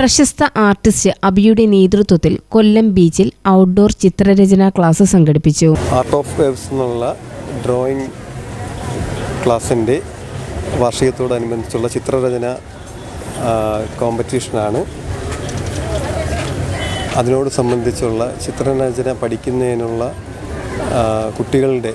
പ്രശസ്ത ആർട്ടിസ്റ്റ് അബിയുടെ നേതൃത്വത്തിൽ കൊല്ലം ബീച്ചിൽ ഔട്ട്ഡോർ ചിത്രരചന ക്ലാസ് സംഘടിപ്പിച്ചു. ആർട്ട് ഓഫ് വേവ്സ് എന്നുള്ള ഡ്രോയിങ് ക്ലാസിന്റെ വാർഷികത്തോടനുബന്ധിച്ചുള്ള ചിത്രരചന കോമ്പറ്റീഷനാണ് അതിനോട് സംബന്ധിച്ചുള്ള ചിത്രരചന പഠിക്കുന്നതിനുള്ള കുട്ടികളുടെ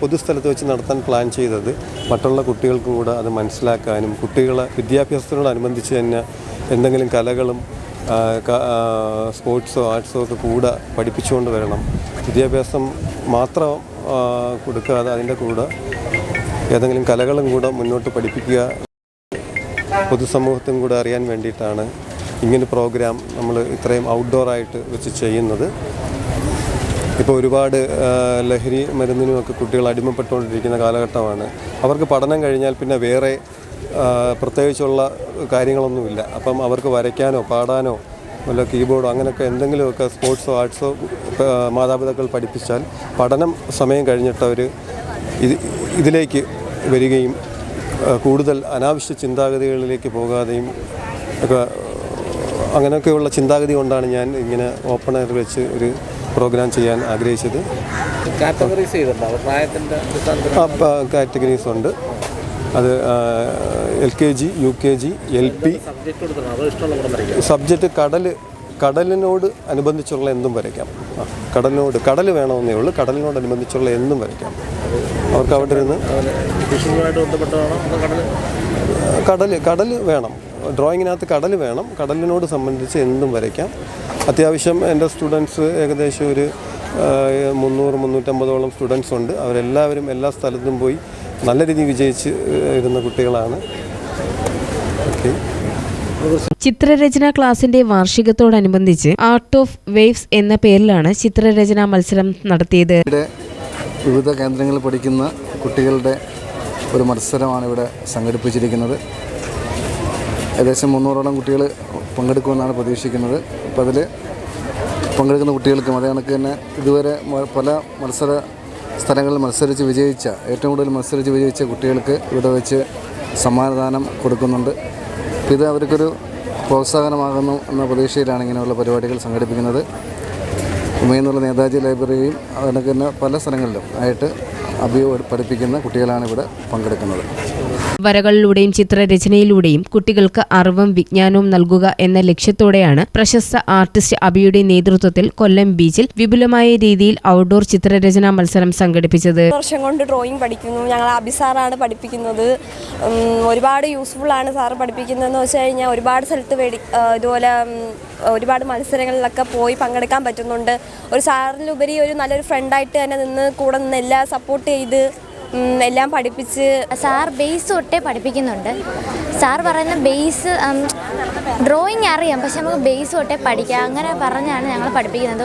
പൊതുസ്ഥലത്ത് വെച്ച് നടത്താൻ പ്ലാൻ ചെയ്തത് മറ്റുള്ള കുട്ടികൾക്ക് കൂടെ അത് മനസ്സിലാക്കാനും കുട്ടികളെ വിദ്യാഭ്യാസത്തിനോടനുബന്ധിച്ച് തന്നെ എന്തെങ്കിലും കലകളും സ്പോർട്സോ ആർട്സോ ഒക്കെ കൂടെ പഠിപ്പിച്ചുകൊണ്ട് വരണം. വിദ്യാഭ്യാസം മാത്രം കൊടുക്കാതെ അതിന്റെ കൂടെ ഏതെങ്കിലും കലകളും കൂടെ മുന്നോട്ട് പഠിപ്പിക്കുക പൊതുസമൂഹത്തും കൂടെ അറിയാൻ വേണ്ടിയിട്ടാണ് ഇങ്ങനെ പ്രോഗ്രാം നമ്മൾ ഇത്രയും ഔട്ട്ഡോറായിട്ട് വെച്ച് ചെയ്യുന്നത്. ഇപ്പോൾ ഒരുപാട് ലഹരി മരുന്നിനുമൊക്കെ കുട്ടികൾ അടിമപ്പെട്ടുകൊണ്ടിരിക്കുന്ന കാലഘട്ടമാണ്. അവർക്ക് പഠനം കഴിഞ്ഞാൽ പിന്നെ വേറെ പ്രത്യേകിച്ചുള്ള കാര്യങ്ങളൊന്നുമില്ല. അപ്പം അവർക്ക് വരയ്ക്കാനോ പാടാനോ വല്ല കീബോർഡോ അങ്ങനെയൊക്കെ എന്തെങ്കിലുമൊക്കെ സ്പോർട്സോ ആർട്സോ മാതാപിതാക്കൾ പഠിപ്പിച്ചാൽ പഠനം സമയം കഴിഞ്ഞിട്ട് അവർ ഇത് ഇതിലേക്ക് വരികയും കൂടുതൽ അനാവശ്യ ചിന്താഗതികളിലേക്ക് പോകാതെയും ഒക്കെ അങ്ങനെയൊക്കെയുള്ള ചിന്താഗതി കൊണ്ടാണ് ഞാൻ ഇങ്ങനെ ഓപ്പൺ എയർ വെച്ച് ഒരു പ്രോഗ്രാം ചെയ്യാൻ ആഗ്രഹിച്ചത്. കാറ്റഗറൈസ് ഉണ്ട്. അത് L K G U K G L P. Subject കടൽ കടലിനോട് അനുബന്ധിച്ചുള്ള എന്തും വരയ്ക്കാം. കടലിനോട് കടൽ വേണമെന്നേ ഉള്ളൂ. കടലിനോട് അനുബന്ധിച്ചുള്ള എന്തും വരയ്ക്കാം. അവർക്ക് അവിടെ ഇരുന്ന് കടൽ? കടൽ കടൽ കടൽ കടൽ വേണം. ഡ്രോയിങ്ങിനകത്ത് കടൽ വേണം. കടലിനോട് സംബന്ധിച്ച് എന്തും വരയ്ക്കാം. അത്യാവശ്യം എന്റെ സ്റ്റുഡൻസ് ഏകദേശം ഒരു മുന്നൂറ് മുന്നൂറ്റമ്പതോളം സ്റ്റുഡൻസ് ഉണ്ട്. അവരെല്ലാവരും എല്ലാ സ്ഥലത്തും പോയി നല്ല രീതിയിൽ വിജയിച്ച് ഇരുന്ന കുട്ടികളാണ്. ഓക്കെ. ചിത്രരചന ക്ലാസിന്റെ വാർഷികത്തോടനുബന്ധിച്ച് ആർട്ട് ഓഫ് വേവ്സ് എന്ന പേരിലാണ് ചിത്രരചന മത്സരം നടത്തിയത്. ഇവിടെ വിവിധ കേന്ദ്രങ്ങളിൽ പഠിക്കുന്ന കുട്ടികളുടെ ഒരു മത്സരമാണ് ഇവിടെ സംഘടിപ്പിച്ചിരിക്കുന്നത്. ഏകദേശം മുന്നൂറോളം കുട്ടികൾ പങ്കെടുക്കുമെന്നാണ് പ്രതീക്ഷിക്കുന്നത്. അപ്പോൾ അതിൽ പങ്കെടുക്കുന്ന കുട്ടികൾക്ക് അതേ തന്നെ ഇതുവരെ പല മത്സര സ്ഥലങ്ങളിൽ മത്സരിച്ച് വിജയിച്ച ഏറ്റവും കൂടുതൽ മത്സരിച്ച് വിജയിച്ച കുട്ടികൾക്ക് ഇവിടെ വെച്ച് സമ്മാനദാനം കൊടുക്കുന്നുണ്ട്. ഇത് അവർക്കൊരു പ്രോത്സാഹനമാകുന്നു എന്ന പ്രതീക്ഷയിലാണ് ഇങ്ങനെയുള്ള പരിപാടികൾ സംഘടിപ്പിക്കുന്നത്. ഉമയെന്നുള്ള നേതാജി ലൈബ്രറിയും അതിനൊക്കെ തന്നെ പല സ്ഥലങ്ങളിലും ആയിട്ട് അഭിയോ പഠിപ്പിക്കുന്ന കുട്ടികളാണ് ഇവിടെ പങ്കെടുക്കുന്നത്. വരകളിലൂടെയും ചിത്രരചനയിലൂടെയും കുട്ടികൾക്ക് അറിവും വിജ്ഞാനവും നൽകുക എന്ന ലക്ഷ്യത്തോടെയാണ് പ്രശസ്ത ആർട്ടിസ്റ്റ് അബിയുടെ നേതൃത്വത്തിൽ കൊല്ലം ബീച്ചിൽ വിപുലമായ രീതിയിൽ ഔട്ട്ഡോർ ചിത്രരചനാ മത്സരം സംഘടിപ്പിച്ചത്. വർഷം കൊണ്ട് ഡ്രോയിങ് പഠിക്കുന്നു. ഞങ്ങൾ അബി സാറാണ് പഠിപ്പിക്കുന്നത്. ഒരുപാട് യൂസ്ഫുൾ ആണ് സാറ് പഠിപ്പിക്കുന്നതെന്ന് വെച്ച് കഴിഞ്ഞാൽ ഒരുപാട് സ്ഥലത്ത് ഇതുപോലെ ഒരുപാട് മത്സരങ്ങളിലൊക്കെ പോയി പങ്കെടുക്കാൻ പറ്റുന്നുണ്ട്. ഒരു സാറിലുപരി ഒരു നല്ലൊരു ഫ്രണ്ടായിട്ട് തന്നെ നിന്ന് കൂടെ നിന്ന് എല്ലാം സപ്പോർട്ട് ചെയ്ത് എല്ലാം പഠിപ്പിച്ച് സാർ ബേസ് തൊട്ടേ പഠിപ്പിക്കുന്നുണ്ട്. സാർ പറയുന്ന ബേസ് ഡ്രോയിങ് അറിയാം പക്ഷെ നമുക്ക് ബേസ് തൊട്ടേ പഠിക്കാം. അങ്ങനെ പറഞ്ഞാണ് ഞങ്ങൾ പഠിപ്പിക്കുന്നത്.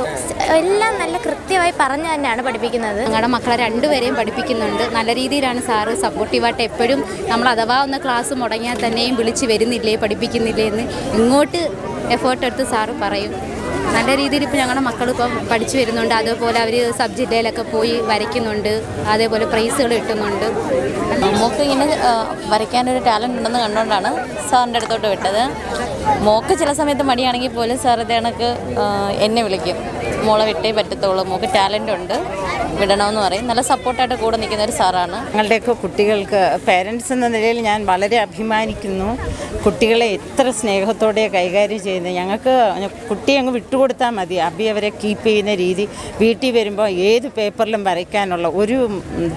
എല്ലാം നല്ല കൃത്യമായി പറഞ്ഞു തന്നെയാണ് പഠിപ്പിക്കുന്നത്. ഞങ്ങളുടെ മക്കളെ രണ്ടുപേരെയും പഠിപ്പിക്കുന്നുണ്ട്. നല്ല രീതിയിലാണ് സാറ് സപ്പോർട്ടീവായിട്ട് എപ്പോഴും നമ്മൾ അഥവാ ഒന്ന് ക്ലാസ് മുടങ്ങിയാൽ തന്നെയും വിളിച്ച് വരുന്നില്ലേ പഠിപ്പിക്കുന്നില്ലേ എന്ന് ഇങ്ങോട്ട് എഫേർട്ട് എടുത്ത് സാറ് പറയും. നല്ല രീതിയിൽ ഇപ്പോൾ ഞങ്ങളുടെ മക്കൾ ഇപ്പം പഠിച്ചു വരുന്നുണ്ട്. അതേപോലെ അവർ സബ് ജില്ലയിലൊക്കെ പോയി വരയ്ക്കുന്നുണ്ട്. അതേപോലെ പ്രൈസുകൾ കിട്ടുന്നുണ്ട്. മോക്ക് ഇങ്ങനെ വരയ്ക്കാനൊരു ടാലന്റ് ഉണ്ടെന്ന് കണ്ടുകൊണ്ടാണ് സാറിന്റെ അടുത്തോട്ട് വിട്ടത്. മോക്ക് ചില സമയത്ത് മടിയാണെങ്കിൽ പോലും സാർ ഇത് കണക്ക് എന്നെ വിളിക്കും. മോളെ വിട്ടേ പറ്റത്തുള്ളൂ. മോക്ക് ടാലന്റ് ഉണ്ട്. വിടണമെന്ന് പറയും. നല്ല സപ്പോർട്ടായിട്ട് കൂടെ നിൽക്കുന്ന ഒരു സാറാണ്. ഞങ്ങളുടെയൊക്കെ കുട്ടികൾക്ക് പേരൻസ് എന്ന നിലയിൽ ഞാൻ വളരെ അഭിമാനിക്കുന്നു. കുട്ടികളെ എത്ര സ്നേഹത്തോടെ കൈകാര്യം ചെയ്യുന്നത്. ഞങ്ങൾക്ക് കുട്ടിയെ അങ്ങ് വിട്ടുകൊടുത്താൽ മതി. അബി അവരെ കീപ്പ് ചെയ്യുന്ന രീതി. വീട്ടിൽ വരുമ്പോൾ ഏത് പേപ്പറിലും വരയ്ക്കാനുള്ള ഒരു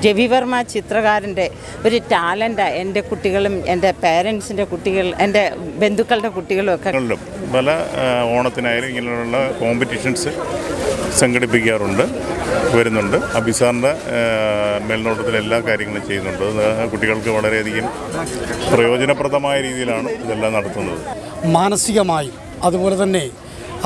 രവിവർമ്മ ചിത്രകാരന്റെ ഒരു ടാലന്റാണ് എന്റെ കുട്ടികളും എന്റെ പേരൻസിന്റെ കുട്ടികൾ എന്റെ ബന്ധുക്കളുടെ കുട്ടികളും ഒക്കെ. പല ഓണത്തിനായാലും ഇങ്ങനെയുള്ള കോമ്പറ്റീഷൻസ് സംഘടിപ്പിക്കാറുണ്ട് വരുന്നുണ്ട്. അബിസാറിന്റെ മേൽനോട്ടത്തിൽ എല്ലാ കാര്യങ്ങളും ചെയ്യുന്നുണ്ട്. കുട്ടികൾക്ക് വളരെയധികം പ്രയോജനപ്രദമായ രീതിയിലാണ് ഇതെല്ലാം നടത്തുന്നത്. മാനസികമായും അതുപോലെ തന്നെ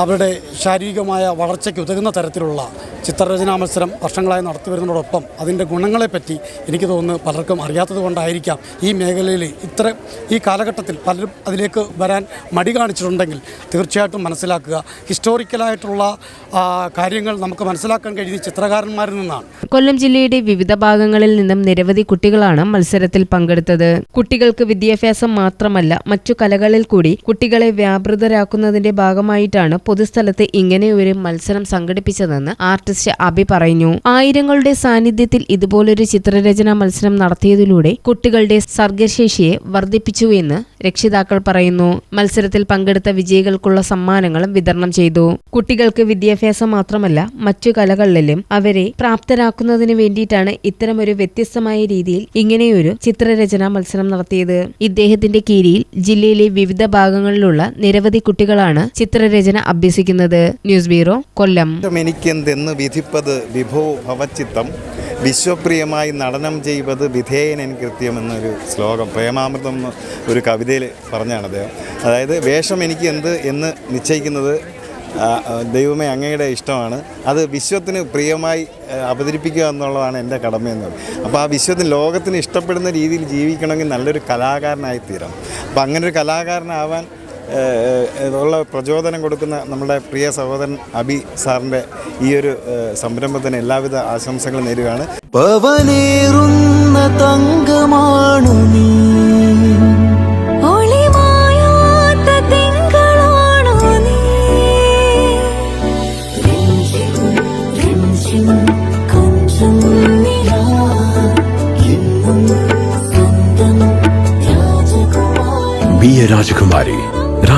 അവരുടെ ശാരീരികമായ വളർച്ചയ്ക്ക് ഉതകുന്ന തരത്തിലുള്ള ചിത്രരചനാ മത്സരം വർഷങ്ങളായി നടത്തി വരുന്നതോടൊപ്പം അതിന്റെ ഗുണങ്ങളെപ്പറ്റി എനിക്ക് തോന്നുന്നു പലർക്കും അറിയാത്തത് കൊണ്ടായിരിക്കാം ഈ മേഖലയിൽ ഇത്ര ഈ കാലഘട്ടത്തിൽ പലരും അതിലേക്ക് വരാൻ മടി കാണിച്ചിട്ടുണ്ടെങ്കിൽ തീർച്ചയായിട്ടും മനസ്സിലാക്കുക. ഹിസ്റ്റോറിക്കലായിട്ടുള്ള കാര്യങ്ങൾ നമുക്ക് മനസ്സിലാക്കാൻ കഴിയുന്ന ചിത്രകാരന്മാരിൽ നിന്നാണ്. കൊല്ലം ജില്ലയുടെ വിവിധ ഭാഗങ്ങളിൽ നിന്നും നിരവധി കുട്ടികളാണ് മത്സരത്തിൽ പങ്കെടുത്തത്. കുട്ടികൾക്ക് വിദ്യാഭ്യാസം മാത്രമല്ല മറ്റു കലകളിൽ കൂടി കുട്ടികളെ വ്യാപൃതരാക്കുന്നതിന്റെ ഭാഗമായിട്ടാണ് പൊതുസ്ഥലത്ത് ഇങ്ങനെ ഒരു മത്സരം സംഘടിപ്പിച്ചതെന്ന് ആർട്ടിസ്റ്റ് അബി പറഞ്ഞു ആയിരങ്ങളുടെ സാന്നിധ്യത്തിൽ ഇതുപോലൊരു ചിത്രരചനാ മത്സരം നടത്തിയതിലൂടെ കുട്ടികളുടെ സർഗശേഷിയെ വർദ്ധിപ്പിച്ചു എന്ന് രക്ഷിതാക്കൾ പറയുന്നു. മത്സരത്തിൽ പങ്കെടുത്ത വിജയികൾക്കുള്ള സമ്മാനങ്ങളും വിതരണം ചെയ്തു. കുട്ടികൾക്ക് വിദ്യാഭ്യാസം മാത്രമല്ല മറ്റു കലകളിലും അവരെ പ്രാപ്തരാക്കുന്നതിന് വേണ്ടിയിട്ടാണ് ഇത്തരമൊരു വ്യത്യസ്തമായ രീതിയിൽ ഇങ്ങനെയൊരു ചിത്രരചനാ മത്സരം നടത്തിയത്. ഇദ്ദേഹത്തിന്റെ കീഴിൽ ജില്ലയിലെ വിവിധ ഭാഗങ്ങളിലുള്ള നിരവധി കുട്ടികളാണ് ചിത്രരചന അഭ്യസിക്കുന്നത് ന്യൂസ് ബ്യൂറോ കൊല്ലം. എനിക്കെന്തെന്ന് വിധിപ്പത് വിഭോ ഭവചിത്തം വിശ്വപ്രിയമായി നടനം ചെയ്യുന്നത് വിധേയനൻ കൃത്യം എന്നൊരു ശ്ലോകം. പ്രേമാമൃതം എന്ന ഒരു കവിതയിൽ പറഞ്ഞാണ് അദ്ദേഹം. അതായത് വേഷം എനിക്ക് എന്ത് എന്ന് നിശ്ചയിക്കുന്നത് ദൈവമേ അങ്ങയുടെ ഇഷ്ടമാണ്. അത് വിശ്വത്തിന് പ്രിയമായി അവതരിപ്പിക്കുക എന്നുള്ളതാണ് എന്റെ കടമയെന്ന്. അപ്പോൾ ആ വിശ്വത്തിന് ലോകത്തിന് ഇഷ്ടപ്പെടുന്ന രീതിയിൽ ജീവിക്കണമെങ്കിൽ നല്ലൊരു കലാകാരനായി തീരണം അപ്പോൾ അങ്ങനെ ഒരു കലാകാരനാവാൻ ഉള്ള പ്രചോദനം കൊടുക്കുന്ന നമ്മുടെ പ്രിയ സഹോദരൻ അബി സാറിന്റെ ഈ ഒരു സംരംഭത്തിന് എല്ലാവിധ ആശംസകളും നേരുകയാണ്. പവനേറുന്ന തങ്കമാണു നീ. Be a